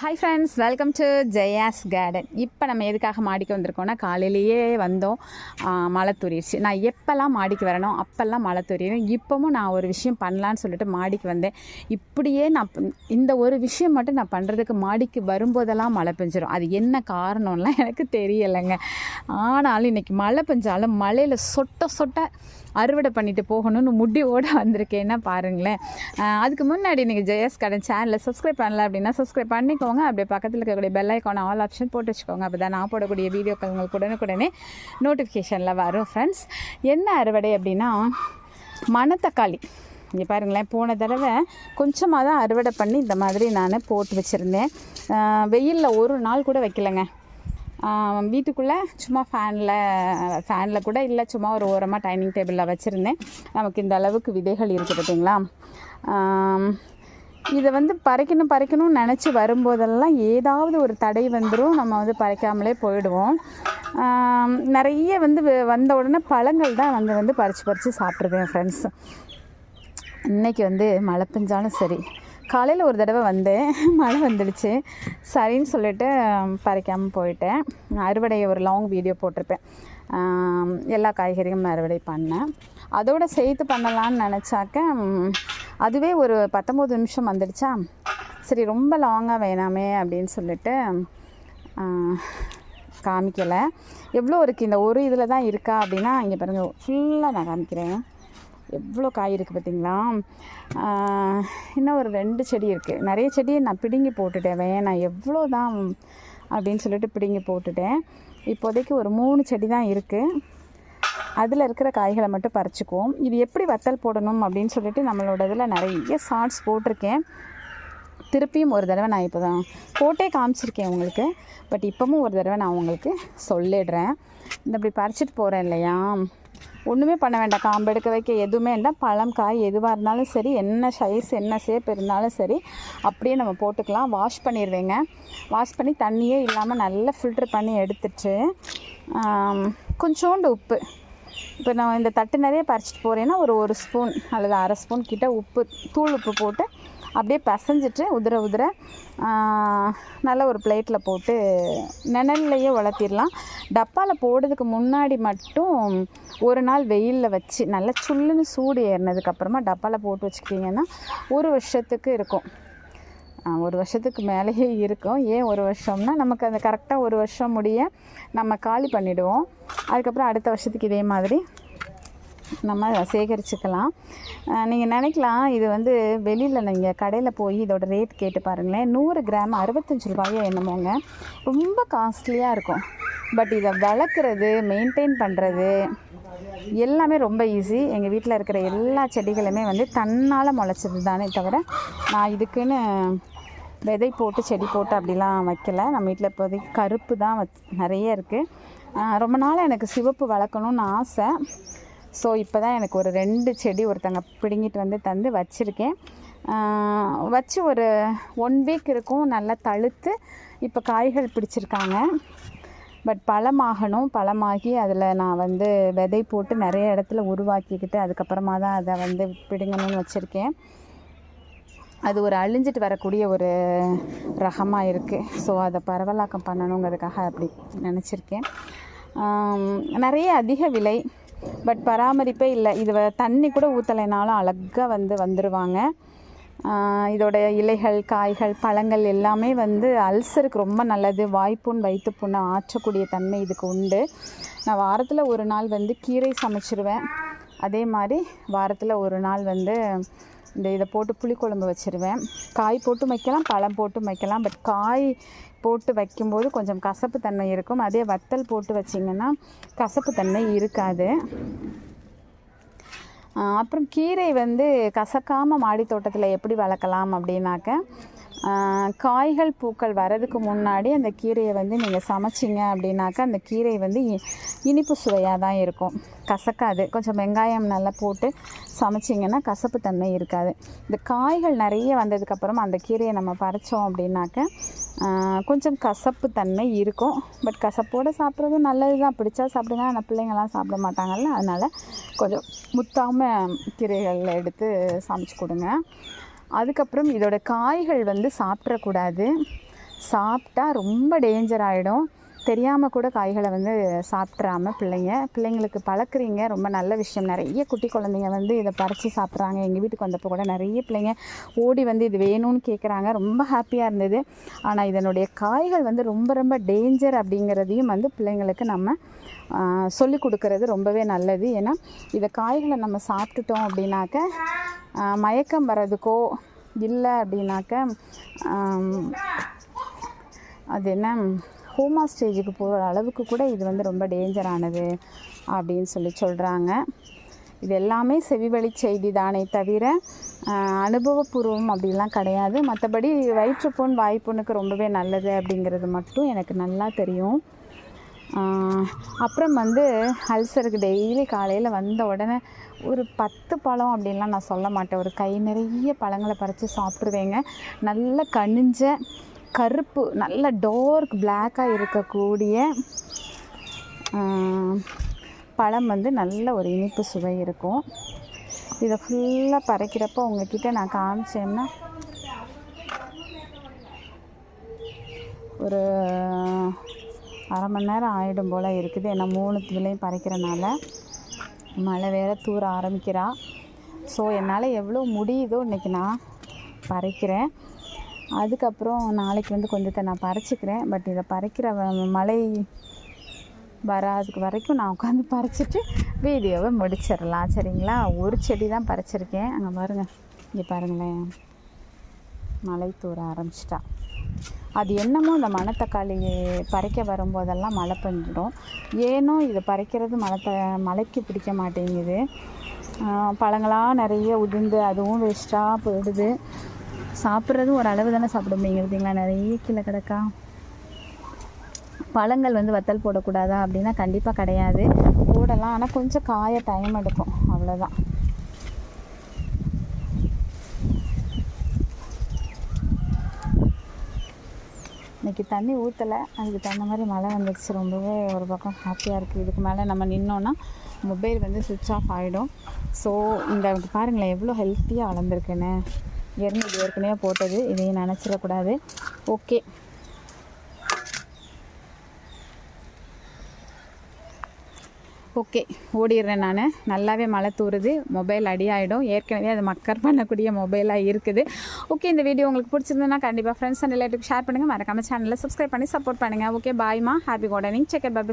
Hi friends welcome to Jaya's garden இப்போ நம்ம எதுக்காக மாடிக்கு வந்திருக்கோம்னா காலையிலேயே வந்தோம். மழை தூரிடுச்சு நான் எப்போல்லாம் மாடிக்கு வரணும் அப்போல்லாம் மழை தூரிடும் இப்போவும் நான் ஒரு விஷயம் பண்ணலான்னு சொல்லிட்டு மாடிக்கு வந்தேன். இப்படியே நான் இந்த ஒரு விஷயம் மட்டும் நான் பண்ணுறதுக்கு மாடிக்கு வரும்போதெல்லாம் மழை பெஞ்சிடும் அது என்ன காரணம்லாம் எனக்கு தெரியலைங்க. ஆனாலும் இன்றைக்கி மழை பெஞ்சாலும் மழையில் சொட்ட சொட்ட அறுவடை பண்ணிட்டு போகணும்னு முடிவோடு வந்திருக்கேன்னா பாருங்களேன். அதுக்கு முன்னாடி நீங்கள் ஜெயாஸ் கார்டன் சேனலை சப்ஸ்கிரைப் பண்ணல அப்படின்னா சப்ஸ்கிரைப் வச்சுக்கோங்க. அப்படியே பக்கத்தில் இருக்கக்கூடிய பெல் ஐக்கான ஆல் ஆப்ஷன் போட்டு வச்சுக்கோங்க. அப்போ தான் நான் போடக்கூடிய வீடியோக்கள் உங்களுக்கு உடனுக்குடனே நோட்டிஃபிகேஷனில் வரும் ஃப்ரெண்ட்ஸ் என்ன அறுவடை அப்படின்னா மணத்தக்காளி. இங்கே பாருங்களேன் போன தடவை கொஞ்சமாக தான் அறுவடை பண்ணி இந்த மாதிரி நான் போட்டு வச்சுருந்தேன். வெயிலில் ஒரு நாள் கூட வைக்கலைங்க. வீட்டுக்குள்ளே சும்மா ஃபேனில் ஃபேனில் கூட இல்லை சும்மா ஒரு ஓரமாக டைனிங் டேபிளில் வச்சுருந்தேன். நமக்கு இந்த அளவுக்கு விதைகள் இருக்குது பார்த்தீங்களா இதை வந்து பறிக்கணும் பறைக்கணும்னு நினச்சி வரும்போதெல்லாம் ஏதாவது ஒரு தடை வந்துடும் நம்ம வந்து பறிக்காமலே போயிடுவோம். நிறைய வந்து வ- வந்த உடனே பழங்கள் தான் வந்து வந்து பறித்து பறித்து சாப்பிட்ருவேன் ஃப்ரெண்ட்ஸ் இன்னைக்கு வந்து மழை பெஞ்சாலும் சரி. காலையில் ஒரு தடவை வந்தேன். மழை வந்துடுச்சு. சரின்னு சொல்லிட்டு பறிக்காமல் போயிட்டேன். அறுவடையை ஒரு லாங் வீடியோ போட்டிருப்பேன். எல்லா காய்கறியும் அறுவடை பண்ணேன். அதோட சேர்த்து பண்ணலான்னு நினச்சாக்க அதுவே ஒரு பத்தொம்போது நிமிஷம் வந்துடுச்சா? சரி ரொம்ப லாங்காக வேணாமே அப்படின்னு சொல்லிட்டு காமிக்கலை. எவ்வளோ இருக்குது இந்த ஒரு இதில் தான் இருக்கா அப்படின்னா இங்கே பாருங்கள் ஃபுல்லாக நான் காமிக்கிறேன். எவ்வளோ காய் இருக்குது பார்த்தீங்களா? இன்னும் ஒரு ரெண்டு செடி இருக்குது நிறைய செடியை நான் பிடுங்கி போட்டுட்டேன் வேணாம் எவ்வளோ தான் அப்படின்னு சொல்லிட்டு பிடுங்கி போட்டுட்டேன். இப்போதைக்கு ஒரு மூணு செடி தான் இருக்குது அதில் இருக்கிற காய்களை மட்டும் பறிச்சுக்குவோம். இது எப்படி வத்தல் போடணும் அப்படின்னு சொல்லிட்டு நம்மளோட இதில் நிறைய ஷார்ட்ஸ் போட்டிருக்கேன். திருப்பியும் ஒரு தடவை நான் இப்போ தான் போட்டே காமிச்சிருக்கேன் உங்களுக்கு. பட் இப்போவும் ஒரு தடவை நான் உங்களுக்கு சொல்லிடுறேன். இந்த இப்படி பறிச்சிட்டு போகிறேன் இல்லையா? ஒன்றுமே பண்ண வேண்டாம். காம்பு எடுக்க வைக்க எதுவுமே இல்லை. பழம் காய் எதுவாக இருந்தாலும் சரி என்ன சைஸ் என்ன ஷேப் இருந்தாலும் சரி அப்படியே நம்ம போட்டுக்கலாம். வாஷ் பண்ணிடுவேங்க வாஷ் பண்ணி தண்ணியே இல்லாமல் நல்லா ஃபில்ட்ரு பண்ணி எடுத்துட்டு கொஞ்சோண்டு உப்பு. இப்போ நான் இந்த தட்டு நிறைய பறிச்சிட்டு போகிறேன்னா ஒரு ஒரு ஸ்பூன் அல்லது அரை ஸ்பூன் கிட்ட உப்பு தூள் உப்பு போட்டு அப்படியே பிசைஞ்சிட்டு உதிர உதிர நல்ல ஒரு பிளேட்டில் போட்டு நிழல்லையே வளர்த்திடலாம். டப்பாவில் போடுறதுக்கு முன்னாடி மட்டும் ஒரு நாள் வெயிலில் வச்சு நல்லா சுல்லுன்னு சூடு ஏறினதுக்கப்புறமா டப்பாவில் போட்டு வச்சுக்கிட்டிங்கன்னா ஒரு வருஷத்துக்கு இருக்கும். ஒரு வருஷத்துக்கு மேலேயே இருக்கும். ஏன் ஒரு வருஷம்னா நமக்கு அந்த கரெக்டாக ஒரு வருஷம் முடிய நம்ம காலி பண்ணிவிடுவோம் அதுக்கப்புறம் அடுத்த வருஷத்துக்கு இதே மாதிரி நம்ம சேகரிச்சுக்கலாம். நீங்கள் நினைக்கலாம் இது வந்து வெளியில் நீங்கள் கடையில் போய் இதோட ரேட் கேட்டு பாருங்களேன். நூறு கிராம் அறுபத்தஞ்சு ரூபாயோ என்னமோங்க. ரொம்ப காஸ்ட்லியாக இருக்கும். பட் இதை வளர்க்குறது மெயின்டைன் பண்ணுறது எல்லாமே ரொம்ப ஈஸி எங்கள் வீட்டில் இருக்கிற எல்லா செடிகளுமே வந்து தன்னால் முளைச்சது தானே தவிர நான் இதுக்குன்னு விதை போட்டு செடி போட்டு அப்படிலாம் வைக்கல. நம்ம வீட்டில் இப்போதைக்கு கருப்பு தான் வச் நிறைய இருக்குது ரொம்ப நாள் எனக்கு சிவப்பு வளர்க்கணும்னு ஆசை. ஸோ இப்போ தான் எனக்கு ஒரு ரெண்டு செடி ஒருத்தங்க பிடுங்கிட்டு வந்து தந்து வச்சுருக்கேன். வச்சு ஒரு ஒன் வீக் இருக்கும். நல்லா தழுத்து இப்போ காய்கள் பிடிச்சிருக்காங்க. பட் பழமாகணும். பழமாகி அதில் நான் வந்து விதை போட்டு நிறைய இடத்துல உருவாக்கிக்கிட்டு அதுக்கப்புறமா தான் அதை வந்து பிடுங்கணும்னு வச்சுருக்கேன். அது ஒரு அழிஞ்சிட்டு வரக்கூடிய ஒரு ரகமாக இருக்குது ஸோ அதை பரவலாக்கம் பண்ணணுங்கிறதுக்காக அப்படி நினச்சிருக்கேன். நிறைய அதிக விலை பட் பராமரிப்பே இல்லை. இது தண்ணி கூட ஊற்றலைனாலும் அழகாக வந்து வந்துடுவாங்க இதோடய இதோட இலைகள் காய்கள் பழங்கள் எல்லாமே வந்து அல்சருக்கு ரொம்ப நல்லது. வாய்ப்புண் வயிற்றுப்புண்ணை ஆற்றக்கூடிய தன்மை இதுக்கு உண்டு. நான் வாரத்தில் ஒரு நாள் வந்து கீரை சமைச்சிருவேன். அதே மாதிரி வாரத்தில் ஒரு நாள் வந்து இந்த இதை போட்டு புளிக்குழம்பு வச்சிருவேன். காய் போட்டு வைக்கலாம் பழம் போட்டு வைக்கலாம் பட் காய் போட்டு வைக்கும்போது கொஞ்சம் கசப்பு தன்மை இருக்கும். அதே வத்தல் போட்டு வச்சிங்கன்னா கசப்பு தன்மை இருக்காது. அப்புறம் கீரை வந்து கசக்காமல் மாடி தோட்டத்தில் எப்படி வளர்க்கலாம் அப்படின்னாக்க காய்கள் பூக்கள் வரதுக்கு முன்னாடி அந்த கீரையை வந்து நீங்கள் சமைச்சிங்க அப்படின்னாக்கா அந்த கீரை வந்து இ- இனிப்பு சுவையாக தான் இருக்கும். கசக்காது. கொஞ்சம் வெங்காயம் நல்லா போட்டு சமைச்சிங்கன்னா கசப்பு தன்மை இருக்காது. இந்த காய்கள் நிறைய வந்ததுக்கப்புறம் அந்த கீரையை நம்ம பறித்தோம் அப்படின்னாக்க கொஞ்சம் கசப்பு தன்மை இருக்கும். பட் கசப்போடு சாப்பிட்றது நல்லது தான். பிடிச்சா சாப்பிடுங்க ஆனால் பிள்ளைங்கள்லாம் சாப்பிட மாட்டாங்கல்ல. அதனால் கொஞ்சம் முத்தாமல் கீரைகள் எடுத்து சமைச்சு கொடுங்க. அதுக்கப்புறம் இதோட காய்கள் வந்து சாப்பிட்றக்கூடாது சாப்பிட்டா ரொம்ப டேஞ்சர் ஆகிடும் தெரியாமல் கூட காய்களை வந்து சாப்பிட்றாம பிள்ளைங்க பிள்ளைங்களுக்கு பழக்கிறீங்க ரொம்ப நல்ல விஷயம். நிறைய குட்டி குழந்தைங்க வந்து இதை பறித்து சாப்பிட்றாங்க. எங்கள் வீட்டுக்கு வந்தப்போ கூட நிறைய பிள்ளைங்க ஓடி வந்து இது வேணும்னு கேட்குறாங்க ரொம்ப ஹாப்பியாக இருந்தது. ஆனால் இதனுடைய காய்கள் வந்து ரொம்ப ரொம்ப டேஞ்சர் அப்படிங்கிறதையும் வந்து பிள்ளைங்களுக்கு நம்ம சொல்லி கொடுக்கறது ரொம்பவே நல்லது. ஏன்னா இதை காய்களை நம்ம சாப்பிட்டுட்டோம் அப்படின்னாக்க மயக்கம் வர்றதுக்கோ இல்லை அப்படின்னாக்க அது என்ன? கோமா ஸ்டேஜுக்கு போகிற அளவுக்கு கூட இது வந்து ரொம்ப டேஞ்சரானது அப்படின்னு சொல்லி சொல்கிறாங்க இது எல்லாமே செவிவழி செய்தி தானே தவிர அனுபவபூர்வம் அப்படிலாம் கிடையாது. மற்றபடி வயிற்றுப்புண் வாய்ப்புண்ணுக்கு ரொம்பவே நல்லது அப்படிங்கிறது மட்டும் எனக்கு நல்லா தெரியும். அப்புறம் வந்து அல்சருக்கு டெய்லி காலையில் வந்த உடனே ஒரு பத்து பழம் அப்படின்லாம் நான் சொல்ல மாட்டேன். ஒரு கை நிறைய பழங்களை பறித்து சாப்பிட்ருவேங்க நல்ல கனிஞ்ச கருப்பு நல்ல டார்க் பிளாக்காக இருக்கக்கூடிய பழம் வந்து நல்ல ஒரு இனிப்பு சுவை இருக்கும். இதை ஃபுல்லாக பறைக்கிறப்போ உங்ககிட்ட நான் காமிச்சேன்னா ஒரு அரை மணி நேரம் ஆகிடும் போல் இருக்குது. ஏன்னா மூணு இதுலேயும் பறைக்கிறனால மழை வேற தூர ஆரம்பிக்கிறா. ஸோ என்னால் எவ்வளோ முடியுதோ இன்றைக்கி நான் பறிக்கிறேன். அதுக்கப்புறம் நாளைக்கு வந்து கொஞ்சத்தை நான் பறைச்சிக்கிறேன். பட் இதை பறிக்கிற மழை வராதுக்கு வரைக்கும் நான் உட்காந்து பறிச்சிட்டு வீடியோவை முடிச்சிடலாம். சரிங்களா? ஒரு செடி தான் பறிச்சிருக்கேன். அங்கே பாருங்கள் இங்கே பாருங்களேன். மழை தூர ஆரம்பிச்சிட்டா. அது என்னமோ இந்த மணத்தக்காளி பறிக்க வரும்போதெல்லாம் மழை பெஞ்சிடும். ஏனோ இதை பறிக்கிறது மழை த மழைக்கு பிடிக்க மாட்டேங்குது. பழங்களாக நிறைய உதிர்ந்து அதுவும் வேஸ்ட்டாக போயிடுது. சாப்பிட்றதும் ஒரு அளவு தானே சாப்பிட முடியுங்கிறதுங்களா நிறைய கீழே கிடக்கா. பழங்கள் வந்து வத்தல் போடக்கூடாதா? அப்படின்னா கண்டிப்பாக கிடையாது. போடலாம். ஆனால் கொஞ்சம் காய டைம் எடுக்கும். அவ்வளோதான் இன்னைக்கு தண்ணி ஊற்றலை அதுக்கு தகுந்த மாதிரி மழை வந்துடுச்சு ரொம்பவே ஒரு பக்கம் ஹாப்பியாக இருக்குது இதுக்கு மேலே நம்ம நின்னோன்னா மொபைல் வந்து சுவிட்ச் ஆஃப் ஆகிடும் ஸோ இந்த பாருங்களேன் எவ்வளோ ஹெல்த்தியாக வளர்ந்துருக்குன்னு. ஏற்கனவே இது ஏற்கனவே போட்டது இதையும் நினச்சிடக்கூடாது. ஓகே. ஓகே ஓடிடுறேன் நான். நல்லாவே மழை தூறுது மொபைல் அடி ஆகிடும் ஏற்கனவே அது மக்கர் பண்ணக்கூடிய மொபைலாக இருக்குது. ஓகே இந்த வீடியோ உங்களுக்கு பிடிச்சிருந்ததுன்னா கண்டிப்பாக ஃப்ரெண்ட்ஸ் அண்ட் ரிலேட்டிவ் ஷேர் பண்ணுங்கள் மறக்காமல் சேனலில் சப்ஸ்கிரைப் பண்ணி சப்போர்ட் பண்ணுங்கள் ஓகே பாய்மா ஹாப்பி கார்டனிங் செக் பை